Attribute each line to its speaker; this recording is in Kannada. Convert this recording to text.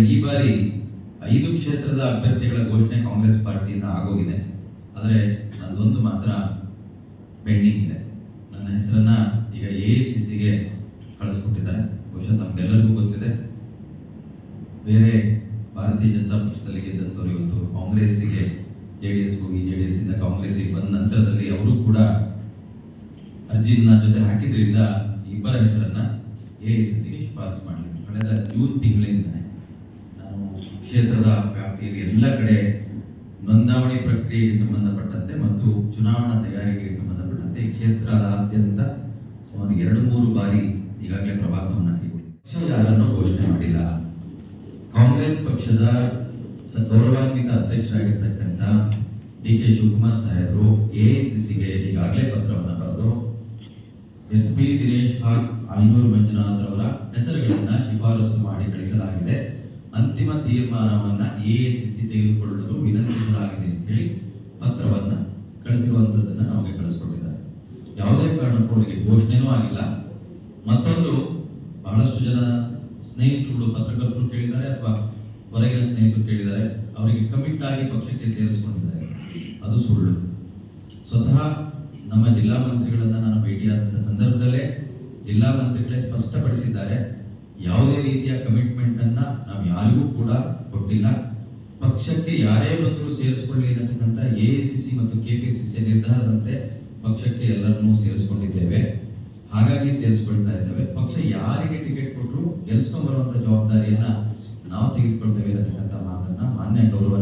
Speaker 1: ಈ ಬಾರಿ ಐದು ಕ್ಷೇತ್ರದ ಅಭ್ಯರ್ಥಿಗಳ ಘೋಷಣೆ ಕಾಂಗ್ರೆಸ್ ಪಾರ್ಟಿಯಿಂದ ಆಗೋಗಿದೆ. ಆದರೆ ನಂದೊಂದು ಮಾತ್ರ ಪೆಂಡಿಂಗ್ ಇದೆ. ನನ್ನ ಹೆಸರನ್ನ ಈಗ ಎ ಐ ಸಿ ಸಿಗೆ ಕಳಿಸ್ಕೊಟ್ಟಿದ್ದಾರೆ. ಬಹುಶಃ ತಮ್ಗೆಲ್ಲರಿಗೂ ಗೊತ್ತಿದೆ. ಬೇರೆ ಭಾರತೀಯ ಜನತಾ ಪಕ್ಷದಲ್ಲಿ ಗೆದ್ದಂಥವ್ರು ಇವತ್ತು ಕಾಂಗ್ರೆಸ್ಸಿಗೆ, ಜೆ ಡಿ ಎಸ್ ಹೋಗಿ, ಜೆ ಡಿ ಎಸ್ ಇಂದ ಕಾಂಗ್ರೆಸ್ಸಿಗೆ ಬಂದ ನಂತರದಲ್ಲಿ ಅವರು ಕೂಡ ಅರ್ಜಿನ ಜೊತೆ ಹಾಕಿದ್ರಿಂದ ಇಬ್ಬರ ಹೆಸರನ್ನ ಎ ಐ ಸಿ ಸಿಗೆ ಶಿಫಾರಸು ಮಾಡಲಿ ಕಳೆದ ಜೂನ್ ತಿಂಗಳಿಂದ ಕ್ಷೇತ್ರದ ವ್ಯಾಪ್ತಿಯಲ್ಲಿ ಎಲ್ಲ ಕಡೆ ನೋಂದಾವಣಿ ಪ್ರಕ್ರಿಯೆಗೆ ಸಂಬಂಧಪಟ್ಟಂತೆ ಮತ್ತು ಚುನಾವಣಾ ತಯಾರಿಕೆಗೆ ಸಂಬಂಧಪಟ್ಟಂತೆ ಕ್ಷೇತ್ರದಾದ್ಯಂತ ಸುಮಾರು ಎರಡು ಮೂರು ಬಾರಿ ಈಗಾಗಲೇ ಪ್ರವಾಸವನ್ನು ಪಕ್ಷ ಯಾರನ್ನು ಘೋಷಣೆ ಮಾಡಿಲ್ಲ. ಕಾಂಗ್ರೆಸ್ ಪಕ್ಷದ ಗೌರವಾನ್ವಿತ ಅಧ್ಯಕ್ಷರಾಗಿರ್ತಕ್ಕಂಥ ಡಿ ಕೆ ಶಿವಕುಮಾರ್ ಸಾಹೇಬರು ಎಐಸಿಸಿಗೆ ಈಗಾಗಲೇ ಪತ್ರವನ್ನು ಬರೆದು ಎಸ್ ಪಿ ದಿನೇಶ್ ಹಾಗೂ, ಆಯನೂರು ಮಂಜುನಾಥ್ ಅವರ ಅಂತಿಮ ತೀರ್ಮಾನವನ್ನ ಎಐಸಿಸಿ ತೆಗೆದುಕೊಳ್ಳಲು ವಿನಂತಿಸಲಾಗಿದೆ ಅಂತೇಳಿ ಪತ್ರವನ್ನ ಕಳಿಸಿರುವಂತದ್ದನ್ನ ನಮಗೆ ಕಳಿಸ್ಕೊಟ್ಟಿದ್ದಾರೆ. ಯಾವುದೇ ಕಾರಣಕ್ಕೂ ಅವರಿಗೆ ಘೋಷಣೆನೂ ಆಗಿಲ್ಲ. ಮತ್ತೊಂದು, ಬಹಳಷ್ಟು ಜನ ಸ್ನೇಹಿತರುಗಳು ಪತ್ರಕರ್ತರು ಕೇಳಿದ್ದಾರೆ ಅಥವಾ ಹೊರಗಿನ ಸ್ನೇಹಿತರು ಕೇಳಿದ್ದಾರೆ. ಅವರಿಗೆ ಕಮಿಟ್ ಆಗಿ ಪಕ್ಷಕ್ಕೆ ಸೇರಿಸಿಕೊಂಡಿದ್ದಾರೆ. ಅದು ಸುಳ್ಳು. ಸ್ವತಃ ನಮ್ಮ ಜಿಲ್ಲಾ ಮಂತ್ರಿಗಳನ್ನ ನಾನು ಭೇಟಿಯಾದ ಸಂದರ್ಭದಲ್ಲೇ ಜಿಲ್ಲಾ ಮಂತ್ರಿಗಳೇ ಸ್ಪಷ್ಟಪಡಿಸಿದ್ದಾರೆ. ಯಾವುದೇ ರೀತಿಯ ಕಮಿಟ್ಮೆಂಟ್ ಅನ್ನ ಯಾರಿಗೂ ಕೂಡ ಕೊಟ್ಟಿಲ್ಲ. ಪಕ್ಷಕ್ಕೆ ಯಾರೇ ಬಂದರೂ ಸೇರಿಸ್ಕೊಳ್ಳಿ ಅನ್ನತಕ್ಕಂಥ ಎ ಸಿ ಮತ್ತು ಕೆ ಪಿ ಸಿ ನಿರ್ಧಾರದಂತೆ ಪಕ್ಷಕ್ಕೆ ಎಲ್ಲರನ್ನೂ ಸೇರಿಸ್ಕೊಂಡಿದ್ದೇವೆ. ಹಾಗಾಗಿ ಸೇರಿಸ್ಕೊಳ್ತಾ ಇದ್ದೇವೆ. ಪಕ್ಷ ಯಾರಿಗೆ ಟಿಕೆಟ್ ಕೊಟ್ಟರು ಗೆಲ್ಸ್ಕೊಂಡ್ ಬರುವಂತ ಜವಾಬ್ದಾರಿಯನ್ನ ನಾವು ತೆಗೆದುಕೊಳ್ತೇವೆ ಅನ್ನತಕ್ಕಂಥ ಮಾತನ್ನ ಮಾನ್ಯ ಗೌರವ